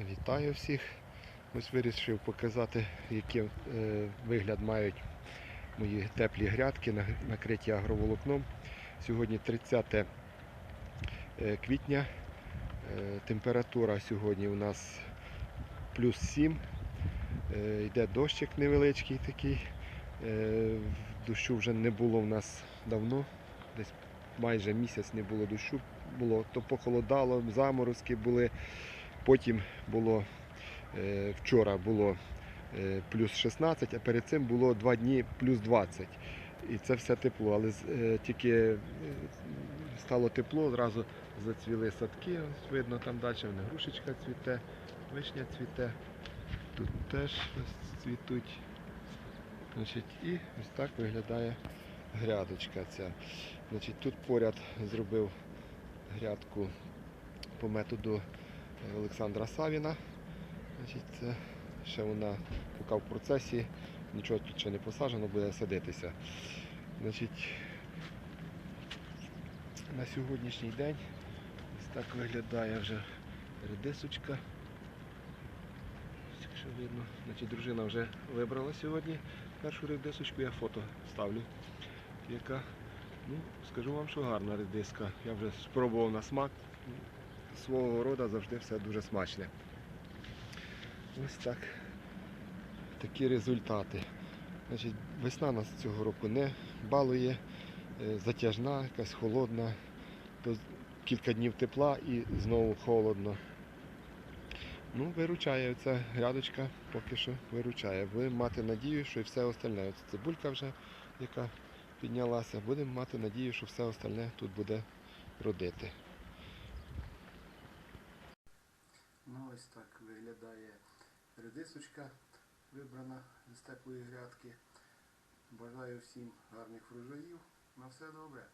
Вітаю всіх. Ось вирішив показати, який е, вигляд мають мої теплі грядки, накриті агроволокном. Сьогодні 30 е, квітня. Е, Температура сьогодні у нас плюс 7. Е, Йде дощик невеличкий такий. Е, Дощу вже не було в нас давно. Десь майже місяць не було дощу. Було то похолодало, заморозки були. Потім було е, вчора було е, плюс 16, а перед цим було 2 дні плюс 20. І це все тепло. Але е, тільки стало тепло, одразу зацвіли садки. Видно там далі вона грушечка цвіте, вишня цвіте. Тут теж цвітуть. Значить, і ось так виглядає грядочка ця. Значить, тут поряд зробив грядку по методу Олександра Савіна. Це ще вона поки в процесі, нічого тут ще не посаджено, буде садитися. Значить, на сьогоднішній день ось так виглядає вже редисочка. Якщо видно, значить дружина вже вибрала сьогодні першу редисочку, я фото ставлю. Яка, ну, скажу вам, що гарна редиска. Я вже спробував на смак свого роду завжди все дуже смачне. Ось так. Такі результати. Значить, весна нас цього року не балує, е, затяжна, якась холодна, то кілька днів тепла і знову холодно. Ну, виручає ця грядочка, поки що виручає. Будемо мати надію, що і все остальне. Ось цибулька вже, яка піднялася, будемо мати надію, що все остальне тут буде родити. Ось так виглядає редисочка, вибрана з теплої грядки. Бажаю всім гарних врожаїв. На все добре.